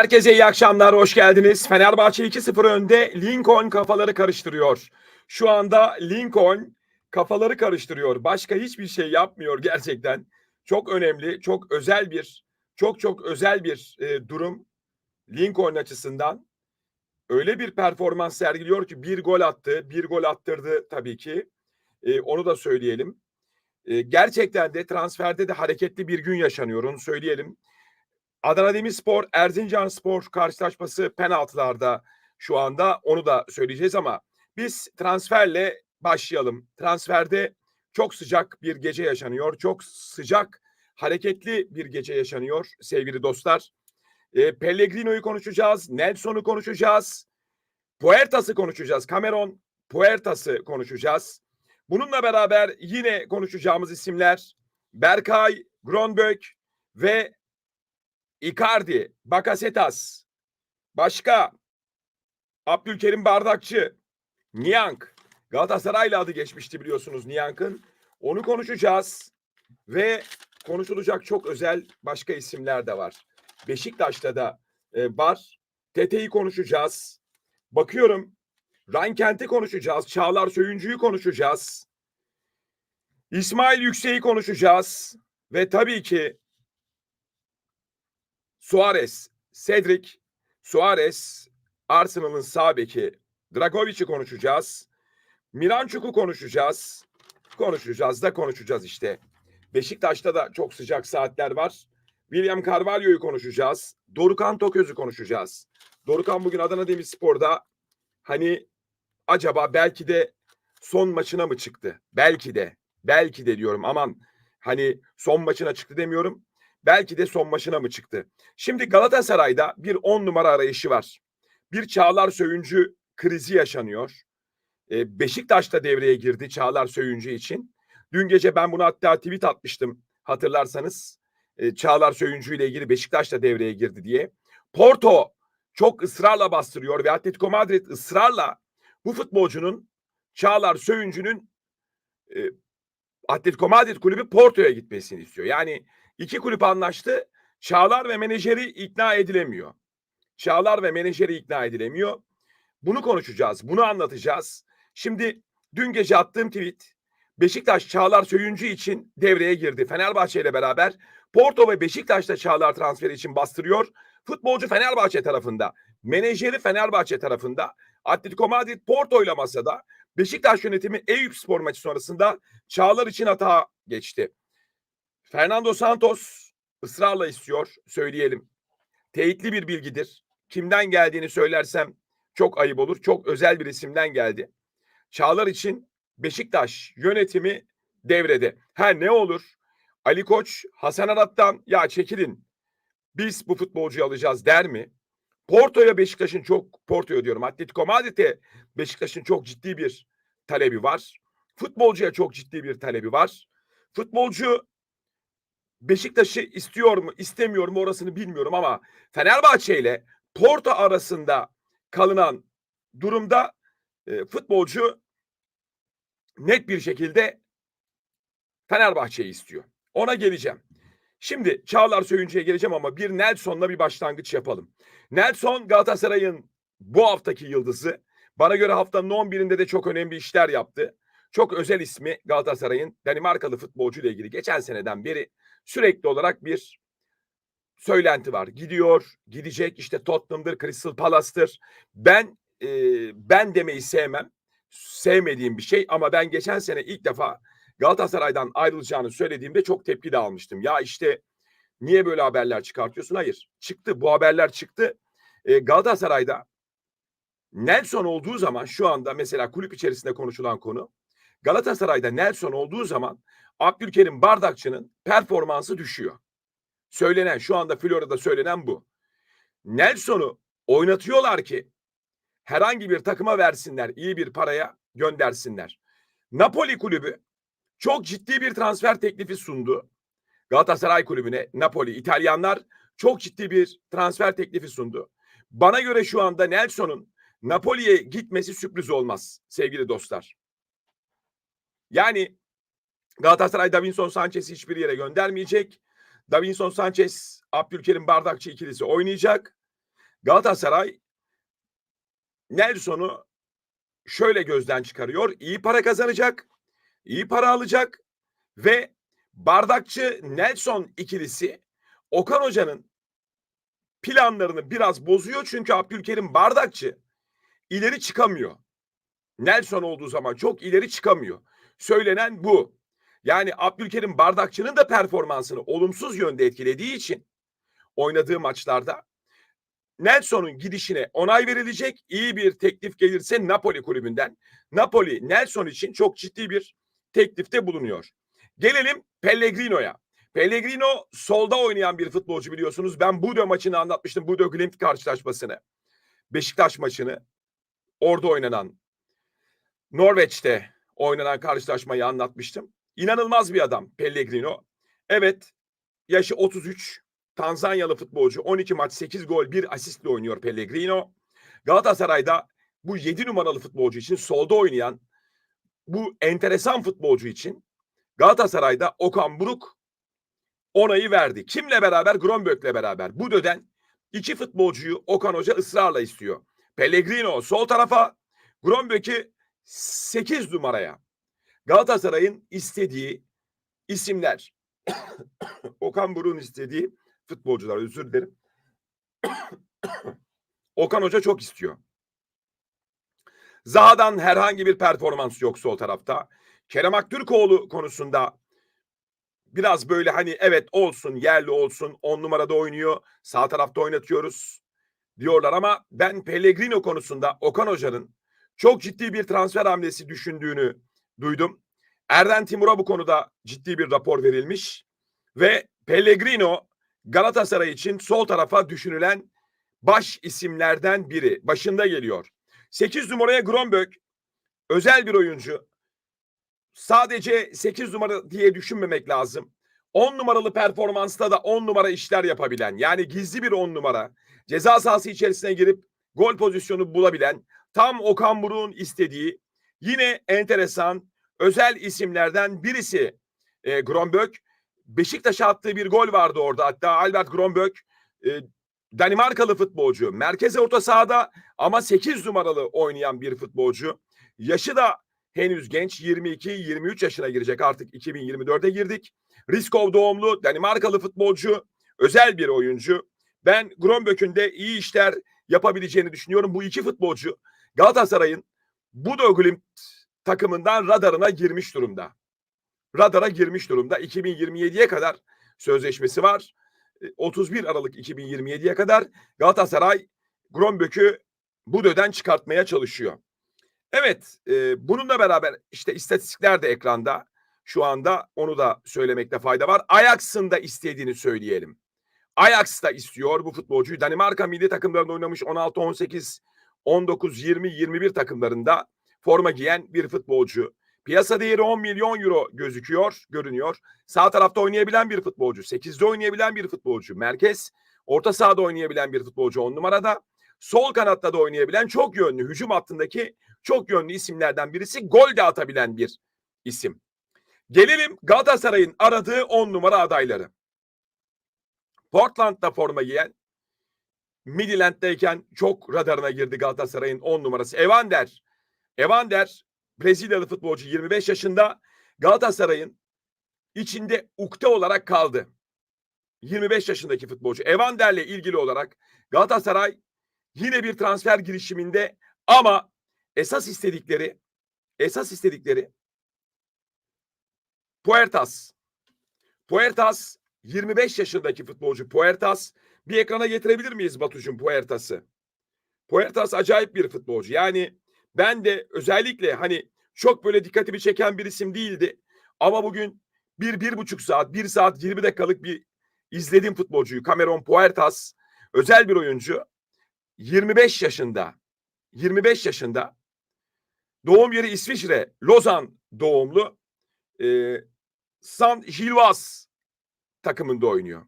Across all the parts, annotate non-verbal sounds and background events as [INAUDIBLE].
Herkese iyi akşamlar, hoş geldiniz. Fenerbahçe 2-0 önde, Lincoln kafaları karıştırıyor. Şu anda Lincoln kafaları karıştırıyor. Başka hiçbir şey yapmıyor gerçekten. Çok önemli, çok özel bir, çok çok özel bir e, durum Lincoln açısından. Öyle bir performans sergiliyor ki bir gol attı, bir gol attırdı tabii ki. E, onu da söyleyelim. E, gerçekten de transferde de hareketli bir gün yaşanıyor, onu söyleyelim. Adana Demirspor, Erzincan Spor karşılaşması penaltılarda şu anda onu da söyleyeceğiz ama biz transferle başlayalım. Transferde çok sıcak bir gece yaşanıyor. Çok sıcak, hareketli bir gece yaşanıyor sevgili dostlar. E, Pellegrino'yu konuşacağız, Nelson'u konuşacağız, Puertas'ı konuşacağız, Cameron Puertas'ı konuşacağız. Bununla beraber yine konuşacağımız isimler Berkay, Gronbök ve Icardi, Bakasetas, başka Abdülkerim Bardakçı, Niyank. Galatasaray'la adı geçmişti biliyorsunuz Niyank'ın. Onu konuşacağız ve konuşulacak çok özel başka isimler de var. Beşiktaş'ta da e, var. Tete'yi konuşacağız. Bakıyorum Rankent'i konuşacağız. Çağlar Söyüncü'yü konuşacağız. İsmail Yüksek'i konuşacağız. Ve tabii ki Suarez, Cedric, Suarez, Arsenal'ın sağ beki Dragovic'i konuşacağız. Miranchuk'u konuşacağız. Konuşacağız da konuşacağız işte. Beşiktaş'ta da çok sıcak saatler var. William Carvalho'yu konuşacağız. Dorukan Toköz'ü konuşacağız. Dorukan bugün Adana Demirspor'da hani acaba belki de son maçına mı çıktı? Belki de. Belki de diyorum aman hani son maçına çıktı demiyorum. Belki de son maçına mı çıktı? Şimdi Galatasaray'da bir on numara arayışı var. Bir Çağlar Söyüncü krizi yaşanıyor. Ee, Beşiktaş'ta devreye girdi Çağlar Söyüncü için. Dün gece ben bunu hatta tweet atmıştım hatırlarsanız. Ee, Çağlar Söyüncü ile ilgili Beşiktaş'ta devreye girdi diye. Porto çok ısrarla bastırıyor ve Atletico Madrid ısrarla bu futbolcunun Çağlar Söyüncü'nün e, Atletico Madrid kulübü Porto'ya gitmesini istiyor. Yani iki kulüp anlaştı. Çağlar ve menajeri ikna edilemiyor. Çağlar ve menajeri ikna edilemiyor. Bunu konuşacağız, bunu anlatacağız. Şimdi dün gece attığım tweet Beşiktaş Çağlar Söyüncü için devreye girdi. Fenerbahçe ile beraber Porto ve Beşiktaş'ta Çağlar transferi için bastırıyor. Futbolcu Fenerbahçe tarafında, menajeri Fenerbahçe tarafında, Atletico Madrid Porto ile masada. Beşiktaş yönetimi Eyüp Spor maçı sonrasında Çağlar için hata geçti. Fernando Santos ısrarla istiyor, söyleyelim. Teyitli bir bilgidir. Kimden geldiğini söylersem çok ayıp olur. Çok özel bir isimden geldi. Çağlar için Beşiktaş yönetimi devrede. Ha ne olur? Ali Koç Hasan Arat'tan ya çekilin. Biz bu futbolcuyu alacağız der mi? Porto'ya Beşiktaş'ın çok Porto'ya diyorum. Atletico Madrid'e Beşiktaş'ın çok ciddi bir talebi var. Futbolcuya çok ciddi bir talebi var. Futbolcu Beşiktaş'ı istiyor mu, istemiyor mu orasını bilmiyorum ama Fenerbahçe ile Porto arasında kalınan durumda e, futbolcu net bir şekilde Fenerbahçe'yi istiyor. Ona geleceğim. Şimdi Çağlar Söyüncü'ye geleceğim ama bir Nelson'la bir başlangıç yapalım. Nelson Galatasaray'ın bu haftaki yıldızı. Bana göre haftanın 11'inde de çok önemli işler yaptı. Çok özel ismi Galatasaray'ın Danimarkalı futbolcu ile ilgili geçen seneden beri sürekli olarak bir söylenti var. Gidiyor, gidecek işte Tottenham'dır, Crystal Palace'tır. Ben e, ben demeyi sevmem. Sevmediğim bir şey ama ben geçen sene ilk defa Galatasaray'dan ayrılacağını söylediğimde çok tepki de almıştım. Ya işte niye böyle haberler çıkartıyorsun? Hayır. Çıktı. Bu haberler çıktı. E, Galatasaray'da Nelson olduğu zaman şu anda mesela kulüp içerisinde konuşulan konu Galatasaray'da Nelson olduğu zaman Abdülkerim Bardakçı'nın performansı düşüyor. Söylenen şu anda Florya'da söylenen bu. Nelson'u oynatıyorlar ki herhangi bir takıma versinler, iyi bir paraya göndersinler. Napoli kulübü çok ciddi bir transfer teklifi sundu. Galatasaray kulübüne Napoli İtalyanlar çok ciddi bir transfer teklifi sundu. Bana göre şu anda Nelson'un Napoli'ye gitmesi sürpriz olmaz sevgili dostlar. Yani Galatasaray Davinson Sanchez'i hiçbir yere göndermeyecek. Davinson Sanchez, Abdülkerim Bardakçı ikilisi oynayacak. Galatasaray Nelson'u şöyle gözden çıkarıyor. İyi para kazanacak, iyi para alacak ve bardakçı Nelson ikilisi Okan Hoca'nın planlarını biraz bozuyor. Çünkü Abdülkerim bardakçı ileri çıkamıyor. Nelson olduğu zaman çok ileri çıkamıyor. Söylenen bu. Yani Abdülkerim Bardakçı'nın da performansını olumsuz yönde etkilediği için oynadığı maçlarda Nelson'un gidişine onay verilecek. İyi bir teklif gelirse Napoli kulübünden. Napoli Nelson için çok ciddi bir teklifte bulunuyor. Gelelim Pellegrino'ya. Pellegrino solda oynayan bir futbolcu biliyorsunuz. Ben Budo maçını anlatmıştım. Budo Glimt karşılaşmasını. Beşiktaş maçını. Orada oynanan Norveç'te oynanan karşılaşmayı anlatmıştım. İnanılmaz bir adam Pellegrino. Evet yaşı 33. Tanzanyalı futbolcu 12 maç 8 gol 1 asistle oynuyor Pellegrino. Galatasaray'da bu 7 numaralı futbolcu için solda oynayan bu enteresan futbolcu için Galatasaray'da Okan Buruk onayı verdi. Kimle beraber? Grönbök'le beraber. Bu döden iki futbolcuyu Okan Hoca ısrarla istiyor. Pellegrino sol tarafa, Grönbök'ü 8 numaraya. Galatasaray'ın istediği isimler. [COUGHS] Okan Buruk'un istediği futbolcular özür dilerim. [COUGHS] Okan Hoca çok istiyor. Zaha'dan herhangi bir performans yok sol tarafta. Kerem Aktürkoğlu konusunda biraz böyle hani evet olsun yerli olsun on numarada oynuyor sağ tarafta oynatıyoruz diyorlar ama ben Pellegrino konusunda Okan Hoca'nın çok ciddi bir transfer hamlesi düşündüğünü duydum. Erden Timur'a bu konuda ciddi bir rapor verilmiş ve Pellegrino Galatasaray için sol tarafa düşünülen baş isimlerden biri. Başında geliyor. 8 numaraya Grönbök özel bir oyuncu. Sadece 8 numara diye düşünmemek lazım. 10 numaralı performansta da 10 numara işler yapabilen yani gizli bir 10 numara ceza sahası içerisine girip gol pozisyonu bulabilen tam Okan Buruk'un istediği yine enteresan özel isimlerden birisi e, Grönbök. Beşiktaş'a attığı bir gol vardı orada. Hatta Albert Grönbök e, Danimarkalı futbolcu. Merkez orta sahada ama 8 numaralı oynayan bir futbolcu. Yaşı da henüz genç 22-23 yaşına girecek artık 2024'e girdik. Riskov doğumlu Danimarkalı futbolcu. Özel bir oyuncu. Ben Grönbök'ün de iyi işler yapabileceğini düşünüyorum. Bu iki futbolcu Galatasaray'ın Budo Glimt takımından radarına girmiş durumda. Radara girmiş durumda. 2027'ye kadar sözleşmesi var. 31 Aralık 2027'ye kadar Galatasaray Grönbök'ü Budo'dan çıkartmaya çalışıyor. Evet, e, bununla beraber işte istatistikler de ekranda. Şu anda onu da söylemekte fayda var. Ajax'ın da istediğini söyleyelim. Ajax da istiyor bu futbolcuyu. Danimarka milli takımlarında oynamış 16, 18, 19, 20, 21 takımlarında forma giyen bir futbolcu. Piyasa değeri 10 milyon euro gözüküyor, görünüyor. Sağ tarafta oynayabilen bir futbolcu, 8'de oynayabilen bir futbolcu, merkez, orta sahada oynayabilen bir futbolcu 10 numarada. Sol kanatta da oynayabilen çok yönlü, hücum hattındaki çok yönlü isimlerden birisi. Gol de atabilen bir isim. Gelelim Galatasaray'ın aradığı 10 numara adayları. Portland'da forma giyen, Midland'dayken çok radarına girdi Galatasaray'ın 10 numarası. Evander. Evander Brezilyalı futbolcu 25 yaşında Galatasaray'ın içinde ukde olarak kaldı. 25 yaşındaki futbolcu. Evander'le ilgili olarak Galatasaray yine bir transfer girişiminde ama esas istedikleri esas istedikleri Puertas. Puertas 25 yaşındaki futbolcu Puertas. Bir ekrana getirebilir miyiz Batucuğum Puertas'ı? Puertas acayip bir futbolcu. Yani ben de özellikle hani çok böyle dikkatimi çeken bir isim değildi. Ama bugün bir, bir buçuk saat, bir saat 20 dakikalık bir izlediğim futbolcuyu. Cameron Puertas. Özel bir oyuncu. 25 yaşında. 25 yaşında. Doğum yeri İsviçre. Lozan doğumlu. Ee, San Gilvas takımında oynuyor.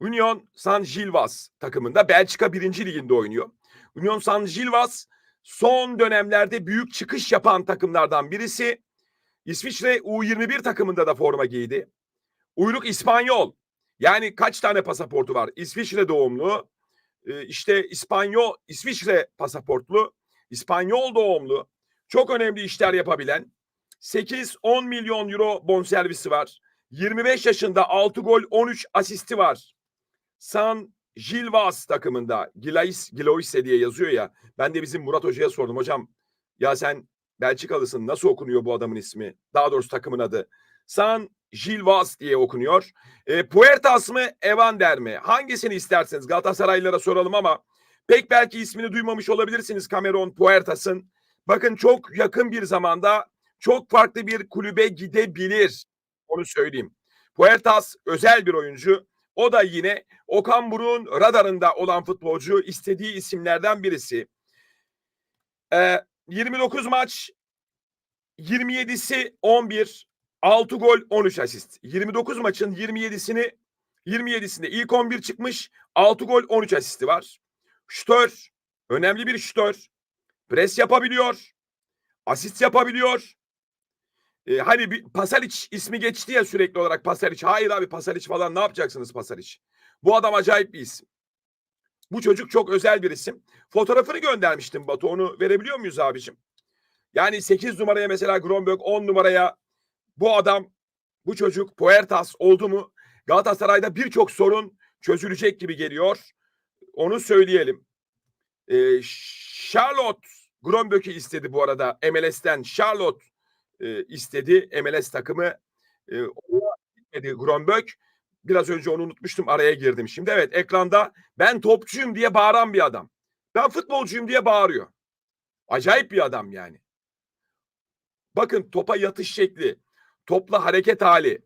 Union San Gilvas takımında Belçika 1. liginde oynuyor. Union San Gilvas son dönemlerde büyük çıkış yapan takımlardan birisi. İsviçre U21 takımında da forma giydi. Uyruk İspanyol. Yani kaç tane pasaportu var? İsviçre doğumlu, e, işte İspanyol, İsviçre pasaportlu, İspanyol doğumlu, çok önemli işler yapabilen, 8-10 milyon euro bonservisi var. 25 yaşında 6 gol 13 asisti var. San Gilvas takımında Gilais, Giloise diye yazıyor ya. Ben de bizim Murat Hoca'ya sordum. Hocam ya sen Belçikalısın nasıl okunuyor bu adamın ismi? Daha doğrusu takımın adı. San Gilvas diye okunuyor. E, Puertas mı Evander mi? Hangisini isterseniz Galatasaraylılara soralım ama pek belki ismini duymamış olabilirsiniz Cameron Puertas'ın. Bakın çok yakın bir zamanda çok farklı bir kulübe gidebilir. Onu söyleyeyim. Puertas özel bir oyuncu. O da yine Okan Buruk'un radarında olan futbolcu istediği isimlerden birisi. Ee, 29 maç 27'si 11 6 gol 13 asist. 29 maçın 27'sini 27'sinde ilk 11 çıkmış 6 gol 13 asisti var. Şütör önemli bir şütör. Pres yapabiliyor. Asist yapabiliyor. Ee, hani bir Pasalic ismi geçti ya sürekli olarak Pasalic. Hayır abi Pasalic falan ne yapacaksınız Pasalic? Bu adam acayip bir isim. Bu çocuk çok özel bir isim. Fotoğrafını göndermiştim Batu. Onu verebiliyor muyuz abicim? Yani 8 numaraya mesela Gromberg 10 numaraya bu adam bu çocuk Puertas oldu mu Galatasaray'da birçok sorun çözülecek gibi geliyor. Onu söyleyelim. Ee, Charlotte Gromberg'i istedi bu arada MLS'ten. Charlotte e, istedi MLS takımı. E, gitmedi Gromberg. Biraz önce onu unutmuştum araya girdim. Şimdi evet ekranda ben topçuyum diye bağıran bir adam. Ben futbolcuyum diye bağırıyor. Acayip bir adam yani. Bakın topa yatış şekli, topla hareket hali,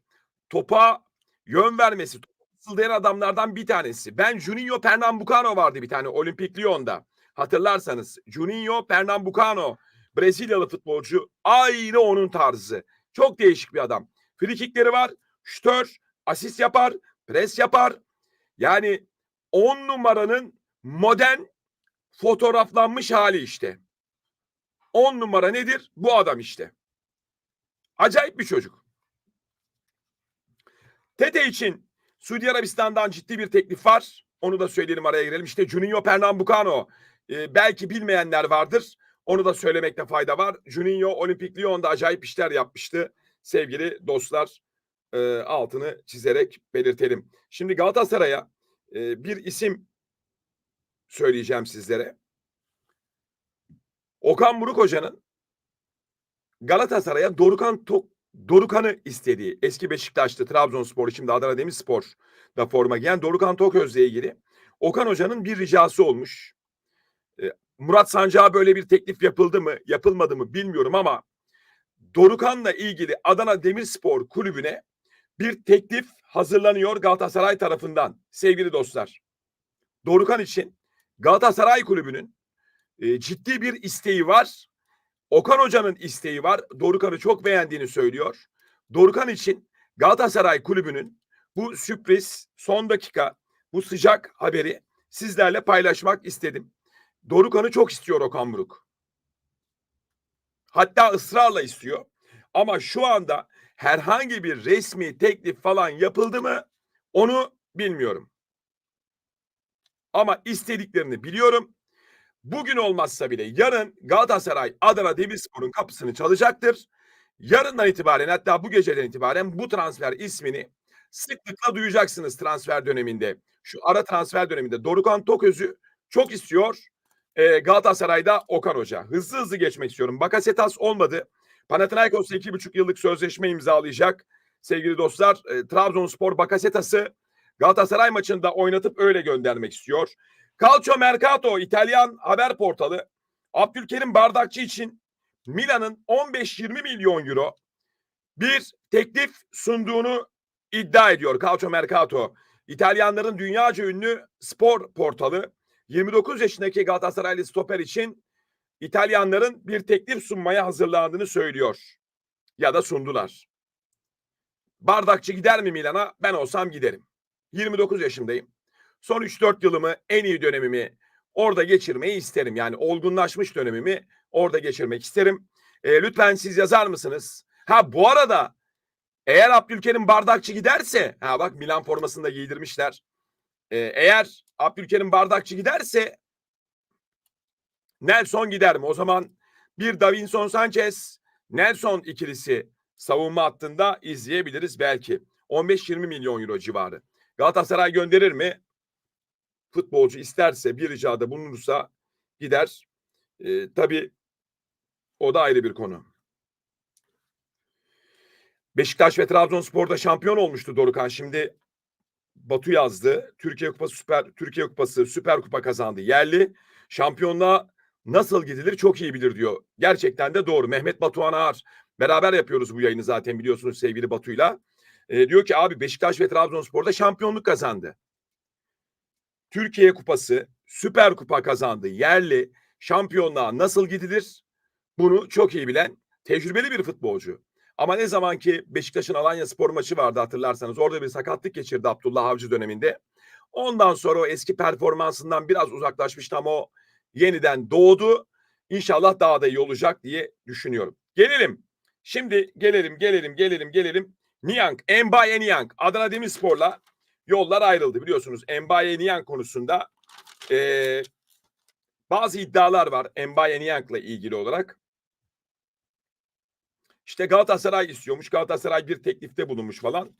topa yön vermesi, fısıldayan adamlardan bir tanesi. Ben Juninho Pernambucano vardı bir tane Olimpik Lyon'da. Hatırlarsanız Juninho Pernambucano Brezilyalı futbolcu aynı onun tarzı. Çok değişik bir adam. Frikikleri var, şütör, asist yapar, pres yapar. Yani on numaranın modern fotoğraflanmış hali işte. On numara nedir? Bu adam işte. Acayip bir çocuk. Tete için Suudi Arabistan'dan ciddi bir teklif var. Onu da söyleyelim araya girelim. İşte Juninho Pernambucano. Ee, belki bilmeyenler vardır. Onu da söylemekte fayda var. Juninho Olimpik Lyon'da acayip işler yapmıştı. Sevgili dostlar e, altını çizerek belirtelim. Şimdi Galatasaray'a e, bir isim söyleyeceğim sizlere. Okan Buruk Hoca'nın Galatasaray'a Dorukan Tok Dorukan'ı istediği eski Beşiktaş'ta Trabzonspor şimdi Adana Demirspor da forma giyen Dorukan Toköz'le ilgili Okan Hoca'nın bir ricası olmuş. E, Murat Sancak'a böyle bir teklif yapıldı mı, yapılmadı mı bilmiyorum ama Dorukan'la ilgili Adana Demirspor kulübüne bir teklif hazırlanıyor Galatasaray tarafından sevgili dostlar. Dorukan için Galatasaray kulübünün e, ciddi bir isteği var. Okan Hoca'nın isteği var. Dorukan'ı çok beğendiğini söylüyor. Dorukan için Galatasaray kulübünün bu sürpriz son dakika bu sıcak haberi sizlerle paylaşmak istedim. Dorukan'ı çok istiyor Okan Buruk. Hatta ısrarla istiyor. Ama şu anda herhangi bir resmi teklif falan yapıldı mı onu bilmiyorum. Ama istediklerini biliyorum. Bugün olmazsa bile yarın Galatasaray Adana Demirspor'un kapısını çalacaktır. Yarından itibaren hatta bu geceden itibaren bu transfer ismini sıklıkla duyacaksınız transfer döneminde. Şu ara transfer döneminde Dorukan Toköz'ü çok istiyor e, Galatasaray'da Okan Hoca. Hızlı hızlı geçmek istiyorum. Bakasetas olmadı. Panathinaikos'la iki buçuk yıllık sözleşme imzalayacak. Sevgili dostlar e, Trabzonspor Bakasetas'ı Galatasaray maçında oynatıp öyle göndermek istiyor. Calcio Mercato İtalyan haber portalı Abdülkerim Bardakçı için Milan'ın 15-20 milyon euro bir teklif sunduğunu iddia ediyor Calcio Mercato. İtalyanların dünyaca ünlü spor portalı 29 yaşındaki Galatasaraylı stoper için İtalyanların bir teklif sunmaya hazırlandığını söylüyor. Ya da sundular. Bardakçı gider mi Milan'a? Ben olsam giderim. 29 yaşındayım. Son 3-4 yılımı en iyi dönemimi orada geçirmeyi isterim. Yani olgunlaşmış dönemimi orada geçirmek isterim. E, lütfen siz yazar mısınız? Ha bu arada eğer Abdülkerim Bardakçı giderse ha bak Milan formasını da giydirmişler. E, eğer Abdülkerim Bardakçı giderse Nelson gider mi? O zaman bir Davinson Sanchez, Nelson ikilisi savunma hattında izleyebiliriz belki. 15-20 milyon euro civarı. Galatasaray gönderir mi? Futbolcu isterse bir ricada bulunursa gider. Ee, tabii o da ayrı bir konu. Beşiktaş ve Trabzonspor'da şampiyon olmuştu Dorukan. Şimdi Batu yazdı. Türkiye Kupası Süper Türkiye Kupası Süper Kupa kazandı. Yerli şampiyonluğa nasıl gidilir çok iyi bilir diyor. Gerçekten de doğru. Mehmet Batuhan Ağar beraber yapıyoruz bu yayını zaten biliyorsunuz sevgili Batu'yla. Ee, diyor ki abi Beşiktaş ve Trabzonspor'da şampiyonluk kazandı. Türkiye Kupası Süper Kupa kazandı. Yerli şampiyonluğa nasıl gidilir? Bunu çok iyi bilen tecrübeli bir futbolcu. Ama ne zaman ki Beşiktaş'ın Alanya Spor maçı vardı hatırlarsanız orada bir sakatlık geçirdi Abdullah Avcı döneminde. Ondan sonra o eski performansından biraz uzaklaşmıştı ama o yeniden doğdu. İnşallah daha da iyi olacak diye düşünüyorum. Gelelim. Şimdi gelelim, gelelim, gelelim, gelelim. Niang, Mbaye Niang, Adana Demirspor'la yollar ayrıldı biliyorsunuz. Mbaye Niang konusunda eee, bazı iddialar var Mbaye Niang'la ilgili olarak. İşte Galatasaray istiyormuş. Galatasaray bir teklifte bulunmuş falan.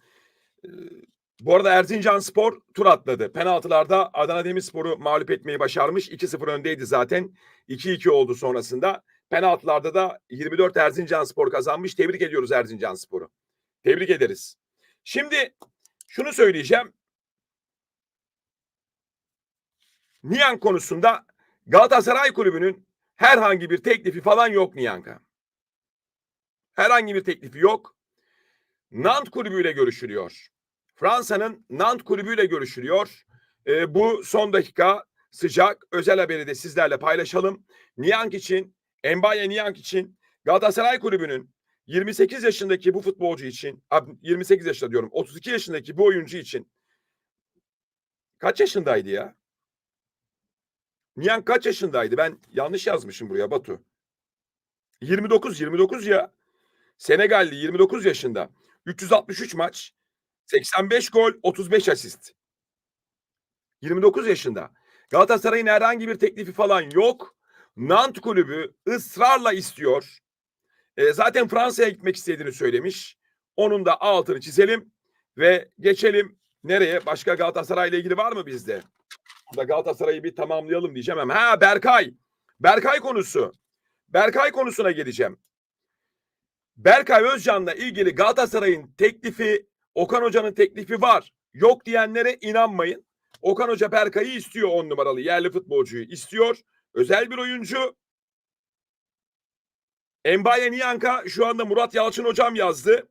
Bu arada Erzincan Spor tur atladı. Penaltılarda Adana Demirspor'u mağlup etmeyi başarmış. 2-0 öndeydi zaten. 2-2 oldu sonrasında. Penaltılarda da 24 Erzincan Spor kazanmış. Tebrik ediyoruz Erzincan Spor'u. Tebrik ederiz. Şimdi şunu söyleyeceğim. Niyan konusunda Galatasaray Kulübü'nün herhangi bir teklifi falan yok Niyanka. Herhangi bir teklifi yok. Nant kulübüyle görüşülüyor. Fransa'nın Nant kulübüyle görüşülüyor. Ee, bu son dakika sıcak özel haberi de sizlerle paylaşalım. Niyank için, Mbaye Niyank için Galatasaray kulübünün 28 yaşındaki bu futbolcu için, abi 28 yaşında diyorum, 32 yaşındaki bu oyuncu için kaç yaşındaydı ya? Niyank kaç yaşındaydı? Ben yanlış yazmışım buraya Batu. 29, 29 ya. Senegalli 29 yaşında. 363 maç, 85 gol, 35 asist. 29 yaşında. Galatasaray'ın herhangi bir teklifi falan yok. Nant kulübü ısrarla istiyor. E, zaten Fransa'ya gitmek istediğini söylemiş. Onun da altını çizelim ve geçelim nereye? Başka Galatasaray ile ilgili var mı bizde? Da Galatasaray'ı bir tamamlayalım diyeceğim. Ha Berkay. Berkay konusu. Berkay konusuna geleceğim. Berkay Özcan'la ilgili Galatasaray'ın teklifi, Okan Hoca'nın teklifi var. Yok diyenlere inanmayın. Okan Hoca Berkay'ı istiyor on numaralı yerli futbolcuyu istiyor. Özel bir oyuncu. Embaye Niyanka şu anda Murat Yalçın hocam yazdı.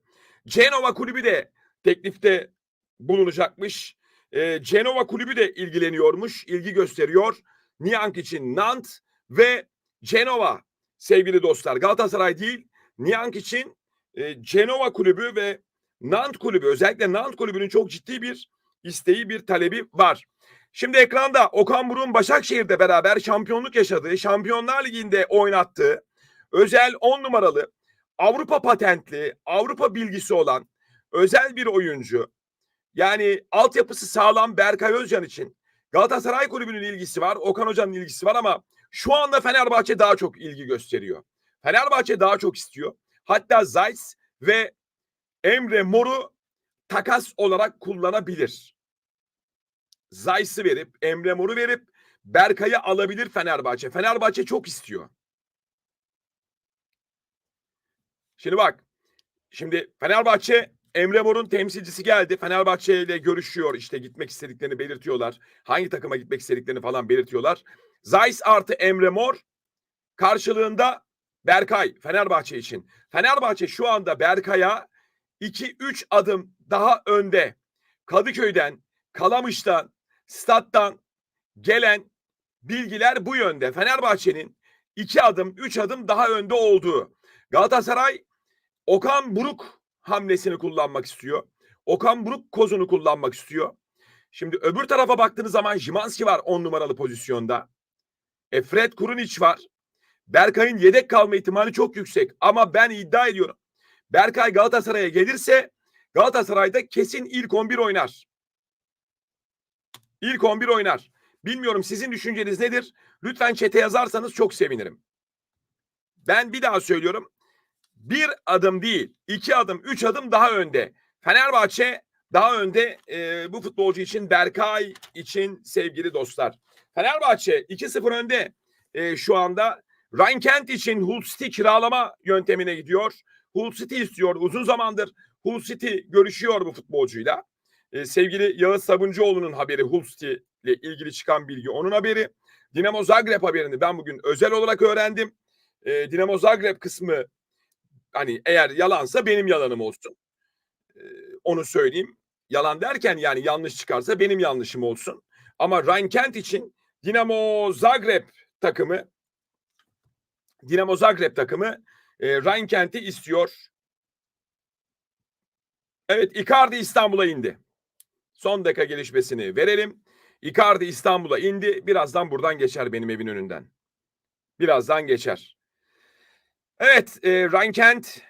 Cenova kulübü de teklifte bulunacakmış. Ee, Cenova kulübü de ilgileniyormuş, ilgi gösteriyor. Niyank için Nant ve Cenova sevgili dostlar. Galatasaray değil, Niyank için e, Cenova kulübü ve Nant kulübü özellikle Nant kulübünün çok ciddi bir isteği bir talebi var. Şimdi ekranda Okan Buruk'un Başakşehir'de beraber şampiyonluk yaşadığı, Şampiyonlar Ligi'nde oynattığı özel 10 numaralı Avrupa patentli, Avrupa bilgisi olan özel bir oyuncu. Yani altyapısı sağlam Berkay Özcan için Galatasaray Kulübü'nün ilgisi var, Okan Hoca'nın ilgisi var ama şu anda Fenerbahçe daha çok ilgi gösteriyor. Fenerbahçe daha çok istiyor. Hatta Zayt ve Emre Mor'u takas olarak kullanabilir. Zayt'sı verip Emre Mor'u verip Berkay'ı alabilir Fenerbahçe. Fenerbahçe çok istiyor. Şimdi bak. Şimdi Fenerbahçe Emre Mor'un temsilcisi geldi. Fenerbahçe ile görüşüyor. İşte gitmek istediklerini belirtiyorlar. Hangi takıma gitmek istediklerini falan belirtiyorlar. Zayt artı Emre Mor karşılığında Berkay Fenerbahçe için. Fenerbahçe şu anda Berkay'a 2-3 adım daha önde. Kadıköy'den, Kalamış'tan, Stat'tan gelen bilgiler bu yönde. Fenerbahçe'nin 2 adım, 3 adım daha önde olduğu. Galatasaray Okan Buruk hamlesini kullanmak istiyor. Okan Buruk kozunu kullanmak istiyor. Şimdi öbür tarafa baktığınız zaman Jimanski var 10 numaralı pozisyonda. E Fred Kurunic var. Berkay'ın yedek kalma ihtimali çok yüksek. Ama ben iddia ediyorum. Berkay Galatasaray'a gelirse Galatasaray'da kesin ilk 11 oynar. İlk 11 oynar. Bilmiyorum sizin düşünceniz nedir? Lütfen çete yazarsanız çok sevinirim. Ben bir daha söylüyorum. Bir adım değil, iki adım, üç adım daha önde. Fenerbahçe daha önde e, bu futbolcu için Berkay için sevgili dostlar. Fenerbahçe 2-0 önde e, şu anda. Ryan Kent için Hull City kiralama yöntemine gidiyor. Hull City istiyor. Uzun zamandır Hull City görüşüyor bu futbolcuyla. E, sevgili Yağız Sabuncuoğlu'nun haberi Hull City ile ilgili çıkan bilgi onun haberi. Dinamo Zagreb haberini ben bugün özel olarak öğrendim. E, Dinamo Zagreb kısmı hani eğer yalansa benim yalanım olsun. E, onu söyleyeyim. Yalan derken yani yanlış çıkarsa benim yanlışım olsun. Ama Ryan Kent için Dinamo Zagreb takımı Dinamo Zagreb takımı e, Ryan Kent'i istiyor. Evet Icardi İstanbul'a indi. Son dakika gelişmesini verelim. Icardi İstanbul'a indi. Birazdan buradan geçer benim evin önünden. Birazdan geçer. Evet e, Ryan Kent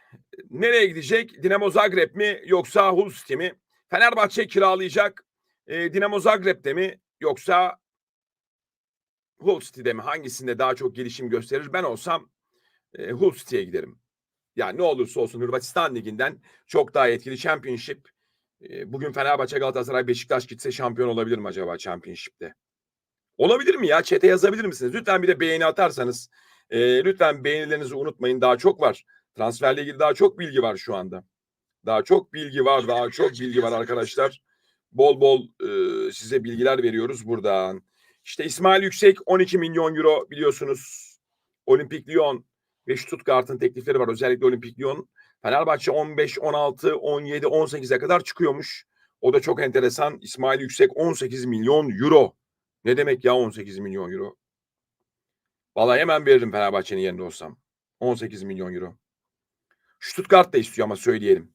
nereye gidecek? Dinamo Zagreb mi yoksa Hull City mi? Fenerbahçe kiralayacak. E, Dinamo Zagreb'de mi yoksa Hull City'de mi? Hangisinde daha çok gelişim gösterir? Ben olsam e, Hull City'ye giderim. Yani ne olursa olsun Hırvatistan Ligi'nden çok daha etkili Championship. E, bugün Fenerbahçe, Galatasaray, Beşiktaş gitse şampiyon olabilir mi acaba Championship'te? Olabilir mi ya? Çete yazabilir misiniz? Lütfen bir de beğeni atarsanız. E, lütfen beğenilerinizi unutmayın. Daha çok var. Transferle ilgili daha çok bilgi var şu anda. Daha çok bilgi var. Daha çok bilgi var arkadaşlar. Bol bol e, size bilgiler veriyoruz buradan. İşte İsmail Yüksek 12 milyon euro biliyorsunuz. Olimpik Lyon ve Stuttgart'ın teklifleri var. Özellikle Olimpik Lyon. Fenerbahçe 15, 16, 17, 18'e kadar çıkıyormuş. O da çok enteresan. İsmail Yüksek 18 milyon euro. Ne demek ya 18 milyon euro? Vallahi hemen veririm Fenerbahçe'nin yerinde olsam. 18 milyon euro. Stuttgart da istiyor ama söyleyelim.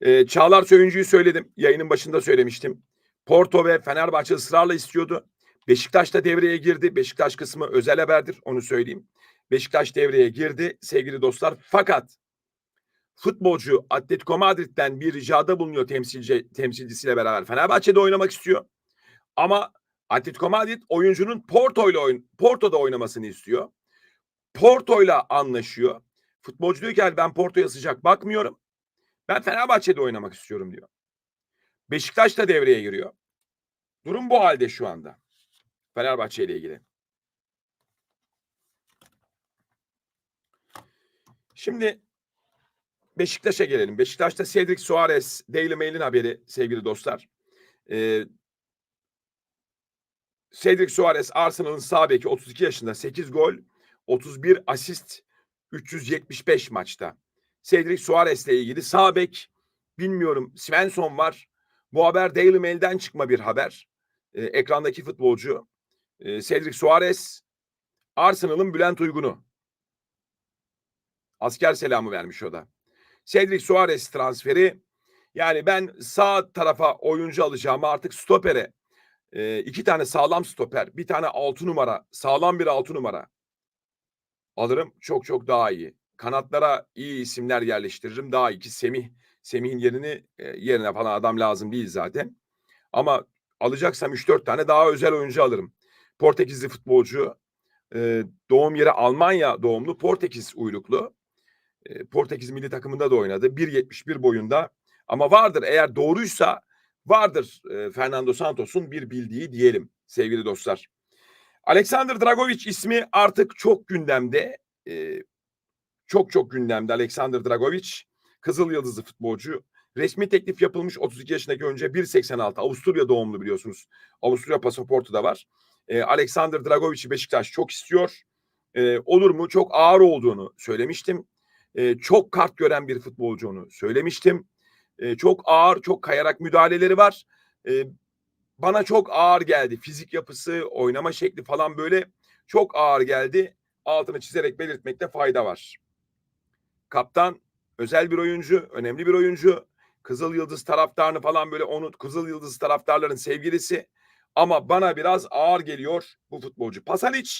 Ee, Çağlar Söyüncü'yü söyledim. Yayının başında söylemiştim. Porto ve Fenerbahçe ısrarla istiyordu. Beşiktaş da devreye girdi. Beşiktaş kısmı özel haberdir onu söyleyeyim. Beşiktaş devreye girdi sevgili dostlar. Fakat futbolcu Atletico Madrid'den bir ricada bulunuyor temsilci, temsilcisiyle beraber. Fenerbahçe'de oynamak istiyor. Ama Atletico Madrid oyuncunun Porto ile oyun, Porto'da oynamasını istiyor. Porto ile anlaşıyor. Futbolcu diyor ki ben Porto'ya sıcak bakmıyorum. Ben Fenerbahçe'de oynamak istiyorum diyor. Beşiktaş da devreye giriyor. Durum bu halde şu anda. Fenerbahçe ile ilgili. Şimdi Beşiktaş'a gelelim. Beşiktaş'ta Cedric Suarez Daily Mail'in haberi sevgili dostlar. Ee, Cedric Suarez Arsenal'ın sağ beki 32 yaşında 8 gol, 31 asist, 375 maçta. Cedric Suarez ile ilgili sağ bek bilmiyorum Svensson var. Bu haber Daily Mail'den çıkma bir haber. Ee, ekrandaki futbolcu e, Cedric Suarez Arsenal'ın Bülent Uygun'u. Asker selamı vermiş o da. Cedric Suarez transferi yani ben sağ tarafa oyuncu alacağım artık stopere e, iki tane sağlam stoper bir tane altı numara sağlam bir altı numara alırım çok çok daha iyi. Kanatlara iyi isimler yerleştiririm daha iyi ki Semih Semih'in yerini e, yerine falan adam lazım değil zaten. Ama alacaksam 3-4 tane daha özel oyuncu alırım. Portekizli futbolcu e, doğum yeri Almanya doğumlu Portekiz uyruklu. E, Portekiz milli takımında da oynadı. 1.71 boyunda ama vardır eğer doğruysa vardır e, Fernando Santos'un bir bildiği diyelim sevgili dostlar. Alexander Dragovic ismi artık çok gündemde. E, çok çok gündemde Alexander Dragovic. Kızıl Yıldızlı futbolcu. Resmi teklif yapılmış 32 yaşındaki önce 1.86 Avusturya doğumlu biliyorsunuz. Avusturya pasaportu da var. E, Alexander Dragovic'i Beşiktaş çok istiyor. E, olur mu? Çok ağır olduğunu söylemiştim. E, çok kart gören bir futbolcu onu söylemiştim. E, çok ağır, çok kayarak müdahaleleri var. E, bana çok ağır geldi. Fizik yapısı, oynama şekli falan böyle çok ağır geldi. Altını çizerek belirtmekte fayda var. Kaptan özel bir oyuncu, önemli bir oyuncu. Kızıl Yıldız taraftarını falan böyle onu Kızıl Yıldız taraftarların sevgilisi. Ama bana biraz ağır geliyor bu futbolcu. Pasalic,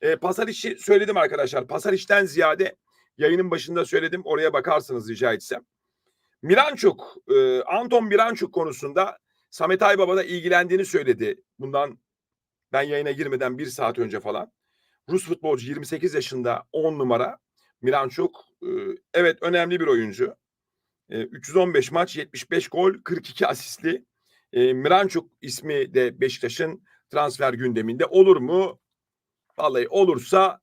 e, Pasalic'i söyledim arkadaşlar. Pasalic'ten ziyade yayının başında söyledim. Oraya bakarsınız rica etsem. Mirançuk, e, Anton Mirançuk konusunda Samet Aybaba da ilgilendiğini söyledi. Bundan Ben yayına girmeden bir saat önce falan. Rus futbolcu 28 yaşında 10 numara Miranchuk. Ee, evet önemli bir oyuncu. Ee, 315 maç 75 gol 42 asistli. Ee, Miranchuk ismi de Beşiktaş'ın transfer gündeminde olur mu? Vallahi olursa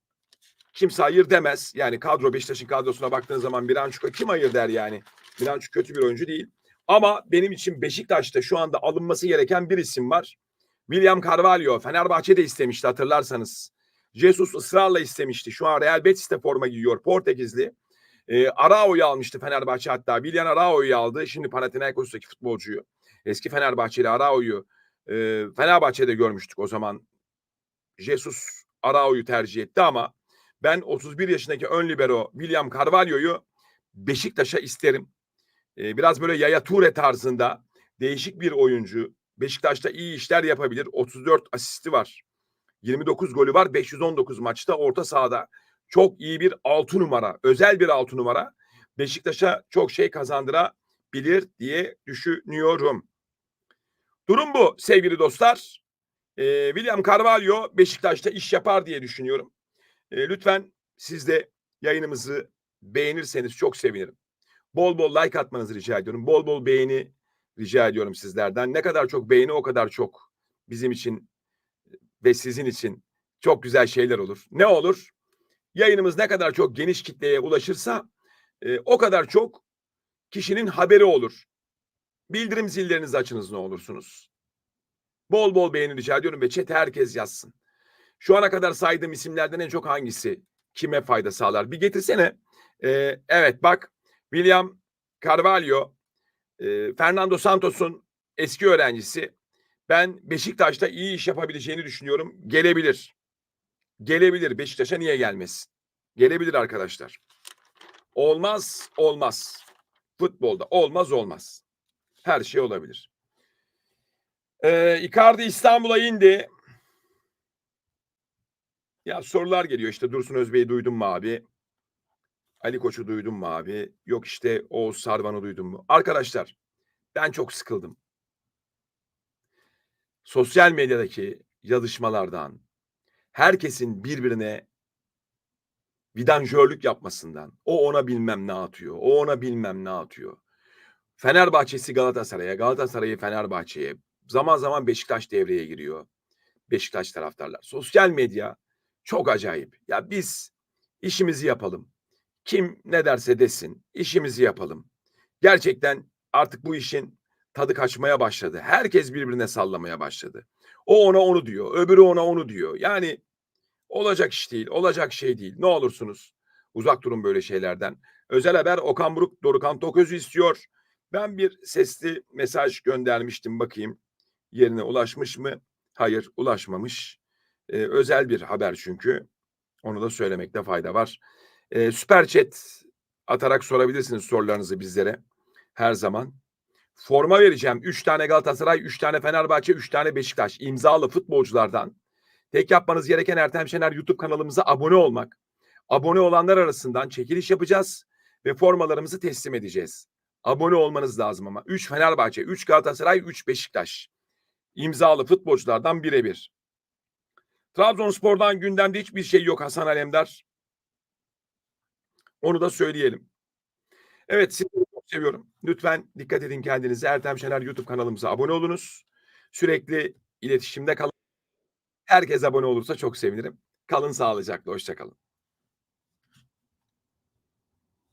kimse hayır demez. Yani kadro Beşiktaş'ın kadrosuna baktığın zaman Miranchuk'a kim hayır der yani. Miranchuk kötü bir oyuncu değil. Ama benim için Beşiktaş'ta şu anda alınması gereken bir isim var. William Carvalho Fenerbahçe de istemişti hatırlarsanız. Jesus ısrarla istemişti. Şu an Real Betis'te forma giyiyor Portekizli. E, Arao'yu almıştı Fenerbahçe hatta. William Arao'yu aldı. Şimdi Panathinaikos'taki futbolcuyu. Eski Fenerbahçeli Arao'yu e, Fenerbahçe'de görmüştük o zaman. Jesus Arao'yu tercih etti ama ben 31 yaşındaki ön libero William Carvalho'yu Beşiktaş'a isterim. E, biraz böyle Yaya Toure tarzında değişik bir oyuncu. Beşiktaş'ta iyi işler yapabilir. 34 asisti var. 29 golü var. 519 maçta orta sahada. Çok iyi bir 6 numara. Özel bir 6 numara. Beşiktaş'a çok şey kazandırabilir diye düşünüyorum. Durum bu sevgili dostlar. Ee, William Carvalho Beşiktaş'ta iş yapar diye düşünüyorum. Ee, lütfen siz de yayınımızı beğenirseniz çok sevinirim. Bol bol like atmanızı rica ediyorum. Bol bol beğeni rica ediyorum sizlerden. Ne kadar çok beğeni o kadar çok bizim için ve sizin için çok güzel şeyler olur. Ne olur? Yayınımız ne kadar çok geniş kitleye ulaşırsa e, o kadar çok kişinin haberi olur. Bildirim zillerinizi açınız ne olursunuz. Bol bol beğeni rica ediyorum ve chat'e herkes yazsın. Şu ana kadar saydığım isimlerden en çok hangisi kime fayda sağlar? Bir getirsene. Ee, evet bak William Carvalho, e, Fernando Santos'un eski öğrencisi. Ben Beşiktaş'ta iyi iş yapabileceğini düşünüyorum. Gelebilir. Gelebilir. Beşiktaş'a niye gelmesin? Gelebilir arkadaşlar. Olmaz, olmaz. Futbolda olmaz, olmaz. Her şey olabilir. Ee, Icardi İstanbul'a indi. Ya sorular geliyor işte Dursun Özbey'i duydun mu abi? Ali Koç'u duydun mu abi? Yok işte Oğuz Sarvan'ı duydun mu? Arkadaşlar ben çok sıkıldım. Sosyal medyadaki yazışmalardan, herkesin birbirine vidanjörlük yapmasından, o ona bilmem ne atıyor, o ona bilmem ne atıyor. Fenerbahçe'si Galatasaray'a, Galatasaray'ı Fenerbahçe'ye, zaman zaman Beşiktaş devreye giriyor. Beşiktaş taraftarlar. Sosyal medya çok acayip. Ya biz işimizi yapalım. Kim ne derse desin, işimizi yapalım. Gerçekten artık bu işin tadı kaçmaya başladı. Herkes birbirine sallamaya başladı. O ona onu diyor, öbürü ona onu diyor. Yani olacak iş değil, olacak şey değil. Ne olursunuz uzak durun böyle şeylerden. Özel haber Okan Buruk Dorukan Toköz'ü istiyor. Ben bir sesli mesaj göndermiştim bakayım yerine ulaşmış mı? Hayır ulaşmamış. Ee, özel bir haber çünkü. Onu da söylemekte fayda var. Ee, süper chat atarak sorabilirsiniz sorularınızı bizlere. Her zaman. Forma vereceğim. Üç tane Galatasaray, üç tane Fenerbahçe, üç tane Beşiktaş. imzalı futbolculardan. Tek yapmanız gereken Ertem Şener YouTube kanalımıza abone olmak. Abone olanlar arasından çekiliş yapacağız ve formalarımızı teslim edeceğiz. Abone olmanız lazım ama. 3 Fenerbahçe, 3 Galatasaray, 3 Beşiktaş. İmzalı futbolculardan birebir. Trabzonspor'dan gündemde hiçbir şey yok Hasan Alemdar. Onu da söyleyelim. Evet sizleri çok seviyorum. Lütfen dikkat edin kendinize. Ertem Şener YouTube kanalımıza abone olunuz. Sürekli iletişimde kalın. Herkes abone olursa çok sevinirim. Kalın sağlıcakla. Hoşçakalın.